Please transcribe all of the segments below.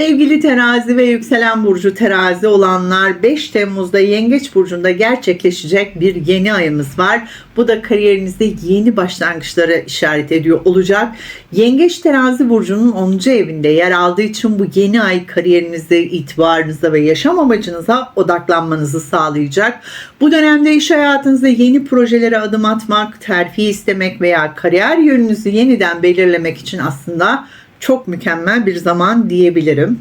Sevgili terazi ve yükselen burcu terazi olanlar 5 Temmuz'da Yengeç Burcu'nda gerçekleşecek bir yeni ayımız var. Bu da kariyerinizde yeni başlangıçlara işaret ediyor olacak. Yengeç terazi burcunun 10. evinde yer aldığı için bu yeni ay kariyerinizde, itibarınıza ve yaşam amacınıza odaklanmanızı sağlayacak. Bu dönemde iş hayatınızda yeni projelere adım atmak, terfi istemek veya kariyer yönünüzü yeniden belirlemek için aslında çok mükemmel bir zaman diyebilirim.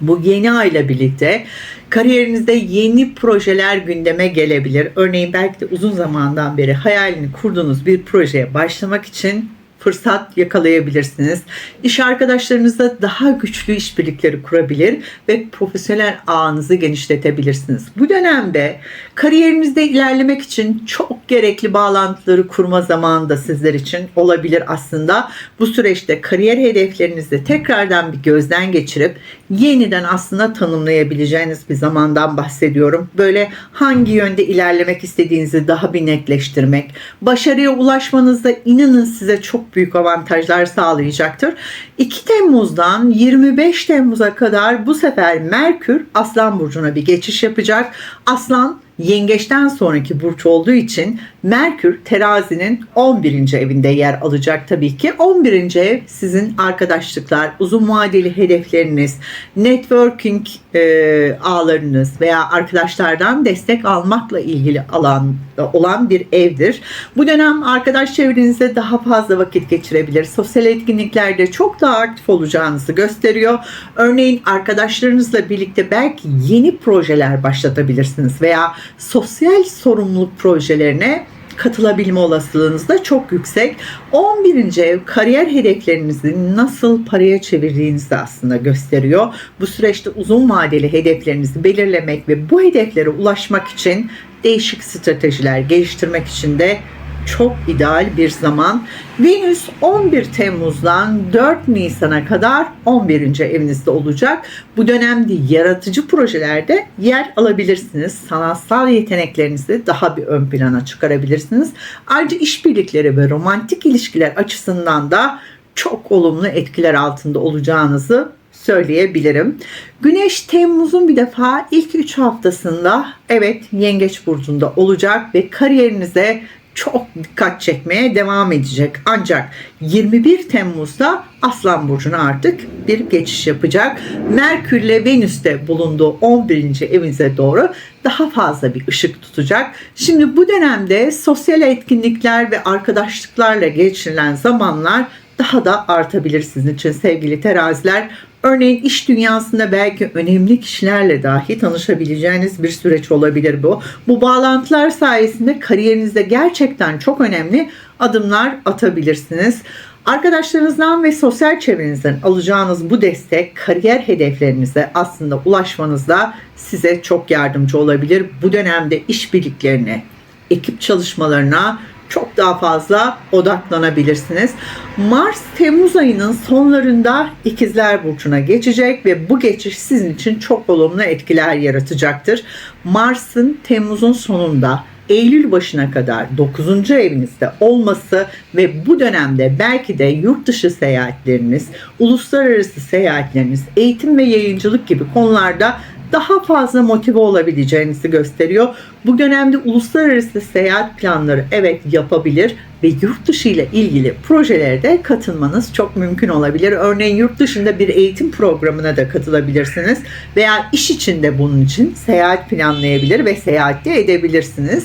Bu yeni ayla birlikte kariyerinizde yeni projeler gündeme gelebilir. Örneğin belki de uzun zamandan beri hayalini kurduğunuz bir projeye başlamak için fırsat yakalayabilirsiniz. İş arkadaşlarınızla daha güçlü işbirlikleri kurabilir ve profesyonel ağınızı genişletebilirsiniz. Bu dönemde kariyerinizde ilerlemek için çok gerekli bağlantıları kurma zamanı da sizler için olabilir aslında. Bu süreçte kariyer hedeflerinizi tekrardan bir gözden geçirip yeniden aslında tanımlayabileceğiniz bir zamandan bahsediyorum. Böyle hangi yönde ilerlemek istediğinizi daha bir netleştirmek, başarıya ulaşmanızda inanın size çok büyük avantajlar sağlayacaktır. 2 Temmuz'dan 25 Temmuz'a kadar bu sefer Merkür Aslan Burcu'na bir geçiş yapacak. Aslan yengeçten sonraki burç olduğu için Merkür terazinin 11. evinde yer alacak tabii ki. 11. ev sizin arkadaşlıklar, uzun vadeli hedefleriniz, networking e, ağlarınız veya arkadaşlardan destek almakla ilgili alan olan bir evdir. Bu dönem arkadaş çevrenizde daha fazla vakit geçirebilir. Sosyal etkinliklerde çok daha aktif olacağınızı gösteriyor. Örneğin arkadaşlarınızla birlikte belki yeni projeler başlatabilirsiniz veya sosyal sorumluluk projelerine katılabilme olasılığınız da çok yüksek. 11. ev kariyer hedeflerinizi nasıl paraya çevirdiğinizi aslında gösteriyor. Bu süreçte uzun vadeli hedeflerinizi belirlemek ve bu hedeflere ulaşmak için değişik stratejiler geliştirmek için de çok ideal bir zaman. Venüs 11 Temmuz'dan 4 Nisan'a kadar 11. evinizde olacak. Bu dönemde yaratıcı projelerde yer alabilirsiniz. Sanatsal yeteneklerinizi daha bir ön plana çıkarabilirsiniz. Ayrıca işbirlikleri ve romantik ilişkiler açısından da çok olumlu etkiler altında olacağınızı söyleyebilirim. Güneş Temmuz'un bir defa ilk 3 haftasında evet Yengeç burcunda olacak ve kariyerinize çok dikkat çekmeye devam edecek. Ancak 21 Temmuz'da Aslan Burcu'na artık bir geçiş yapacak. Merkür ile Venüs'te bulunduğu 11. evinize doğru daha fazla bir ışık tutacak. Şimdi bu dönemde sosyal etkinlikler ve arkadaşlıklarla geçirilen zamanlar daha da artabilir sizin için sevgili teraziler. Örneğin iş dünyasında belki önemli kişilerle dahi tanışabileceğiniz bir süreç olabilir bu. Bu bağlantılar sayesinde kariyerinizde gerçekten çok önemli adımlar atabilirsiniz. Arkadaşlarınızdan ve sosyal çevrenizden alacağınız bu destek kariyer hedeflerinize aslında ulaşmanızda size çok yardımcı olabilir. Bu dönemde işbirliklerine, ekip çalışmalarına çok daha fazla odaklanabilirsiniz. Mars Temmuz ayının sonlarında İkizler Burcu'na geçecek ve bu geçiş sizin için çok olumlu etkiler yaratacaktır. Mars'ın Temmuz'un sonunda Eylül başına kadar 9. evinizde olması ve bu dönemde belki de yurt dışı seyahatleriniz, uluslararası seyahatleriniz, eğitim ve yayıncılık gibi konularda daha fazla motive olabileceğinizi gösteriyor. Bu dönemde uluslararası seyahat planları evet yapabilir ve yurt dışı ile ilgili projelere de katılmanız çok mümkün olabilir. Örneğin yurt dışında bir eğitim programına da katılabilirsiniz veya iş içinde bunun için seyahat planlayabilir ve seyahatte edebilirsiniz.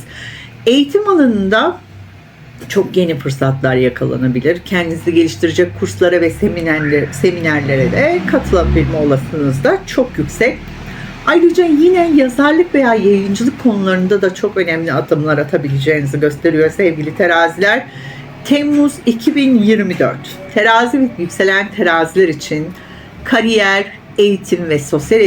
Eğitim alanında çok yeni fırsatlar yakalanabilir. Kendinizi geliştirecek kurslara ve seminerler, seminerlere de katılabilme olasılığınız da çok yüksek. Ayrıca yine yazarlık veya yayıncılık konularında da çok önemli adımlar atabileceğinizi gösteriyor sevgili teraziler. Temmuz 2024 terazi ve yükselen teraziler için kariyer, eğitim ve sosyal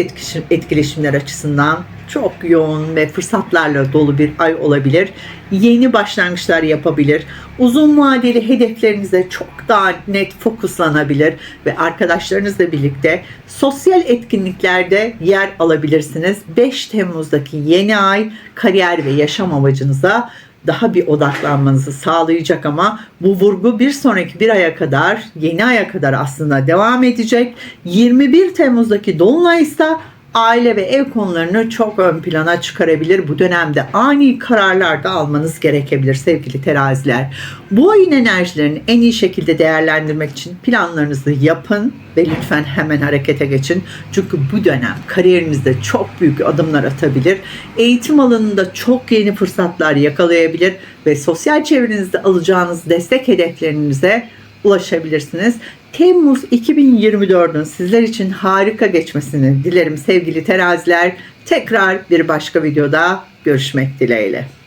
etkileşimler açısından çok yoğun ve fırsatlarla dolu bir ay olabilir. Yeni başlangıçlar yapabilir. Uzun vadeli hedeflerinize çok daha net fokuslanabilir ve arkadaşlarınızla birlikte sosyal etkinliklerde yer alabilirsiniz. 5 Temmuz'daki yeni ay kariyer ve yaşam amacınıza daha bir odaklanmanızı sağlayacak ama bu vurgu bir sonraki bir aya kadar, yeni aya kadar aslında devam edecek. 21 Temmuz'daki Dolunay ise aile ve ev konularını çok ön plana çıkarabilir. Bu dönemde ani kararlar da almanız gerekebilir sevgili teraziler. Bu ayın enerjilerini en iyi şekilde değerlendirmek için planlarınızı yapın ve lütfen hemen harekete geçin. Çünkü bu dönem kariyerinizde çok büyük adımlar atabilir. Eğitim alanında çok yeni fırsatlar yakalayabilir ve sosyal çevrenizde alacağınız destek hedeflerinize ulaşabilirsiniz. Temmuz 2024'ün sizler için harika geçmesini dilerim sevgili teraziler. Tekrar bir başka videoda görüşmek dileğiyle.